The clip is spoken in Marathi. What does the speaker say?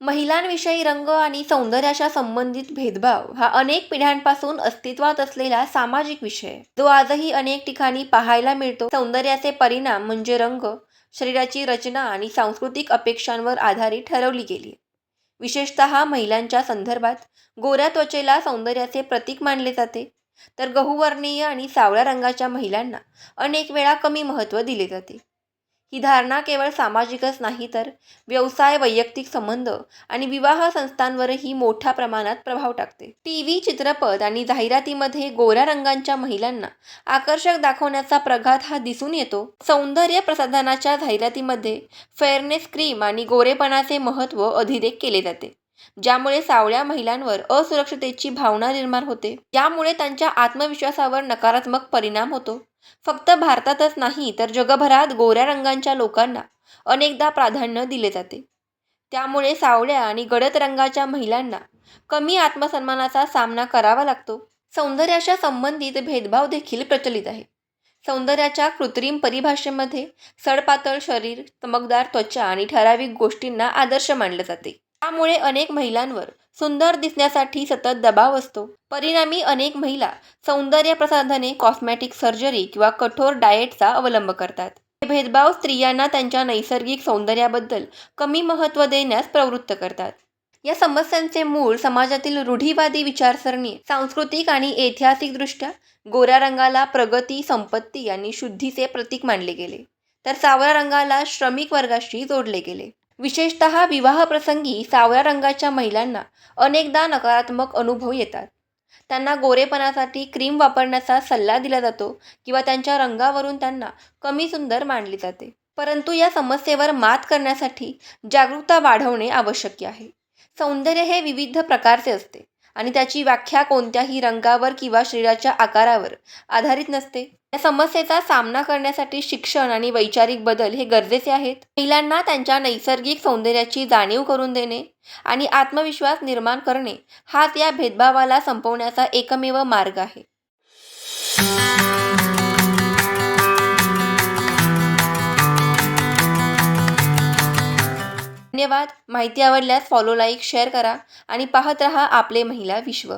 महिलांविषयी रंग आणि सौंदर्याच्या संबंधित भेदभाव हा अनेक पिढ्यांपासून अस्तित्वात असलेला सामाजिक विषय. जो आजही अनेक ठिकाणी पाहायला मिळतो. सौंदर्याचे परिणाम म्हणजे रंग शरीराची रचना आणि सांस्कृतिक अपेक्षांवर आधारित ठरवली गेली. विशेषतः महिलांच्या संदर्भात गोऱ्या त्वचेला सौंदर्याचे प्रतीक मानले जाते. तर गहूवर्णीय आणि सावळ्या रंगाच्या महिलांना अनेक वेळा कमी महत्त्व दिले जाते. ही धारणा केवळ सामाजिकच नाही तर व्यवसाय वैयक्तिक संबंध आणि विवाह संस्थांवरही मोठ्या प्रमाणात प्रभाव टाकते. टी व्ही चित्रपट आणि जाहिरातीमध्ये गोऱ्या रंगांच्या महिलांना आकर्षक दाखवण्याचा प्रघात हा दिसून येतो. सौंदर्य प्रसाधनाच्या जाहिरातीमध्ये फेअरनेस क्रीम आणि गोरेपणाचे महत्त्व अधिरेख केले जाते. ज्यामुळे सावळ्या महिलांवर असुरक्षतेची भावना निर्माण होते. यामुळे त्यांच्या आत्मविश्वासावर नकारात्मक परिणाम होतो. फक्त भारतातच नाही तर जगभरात गोऱ्या रंगांच्या लोकांना अनेकदा प्राधान्य दिले जाते. त्यामुळे सावळ्या आणि गडद रंगाच्या महिलांना कमी आत्मसन्मानाचा सामना करावा लागतो. सौंदर्याच्या संबंधित भेदभाव देखील प्रचलित आहे. सौंदर्याच्या कृत्रिम परिभाषेमध्ये सडपातळ शरीर चमकदार त्वचा आणि ठराविक गोष्टींना आदर्श मानले जाते. त्यामुळे अनेक महिलांवर सुंदर दिसण्यासाठी सतत दबाव असतो. परिणामी अनेक महिला सौंदर्य प्रसाधने कॉस्मॅटिक सर्जरी किंवा कठोर डाएटचा अवलंब करतात. हे भेदभाव स्त्रियांना त्यांच्या नैसर्गिक सौंदर्याबद्दल कमी महत्त्व देण्यास प्रवृत्त करतात. या समस्यांचे मूळ समाजातील रूढीवादी विचारसरणी सांस्कृतिक आणि ऐतिहासिकदृष्ट्या गोऱ्या रंगाला प्रगती संपत्ती आणि शुद्धीचे प्रतीक मानले गेले. तर सावळ्या रंगाला श्रमिक वर्गाशी जोडले गेले. विशेषतः विवाहप्रसंगी सावळ्या रंगाच्या महिलांना अनेकदा नकारात्मक अनुभव येतात. त्यांना गोरेपणासाठी क्रीम वापरण्याचा सल्ला दिला जातो किंवा त्यांच्या रंगावरून त्यांना कमी सुंदर मानले जाते. परंतु या समस्येवर मात करण्यासाठी जागरूकता वाढवणे आवश्यक आहे. सौंदर्य हे विविध प्रकारचे असते. आणि त्याची व्याख्या कोणत्याही रंगावर किंवा शरीराच्या आकारावर आधारित नसते. या समस्येचा सामना करण्यासाठी शिक्षण आणि वैचारिक बदल हे गरजेचे आहेत. महिलांना त्यांच्या नैसर्गिक सौंदर्याची जाणीव करून देणे आणि आत्मविश्वास निर्माण करणे हाच या भेदभावाला संपवण्याचा एकमेव मार्ग आहे. धन्यवाद. माहिती आवडल्यास फॉलो लाईक शेअर करा आणि पाहत रहा आपले महिला विश्व.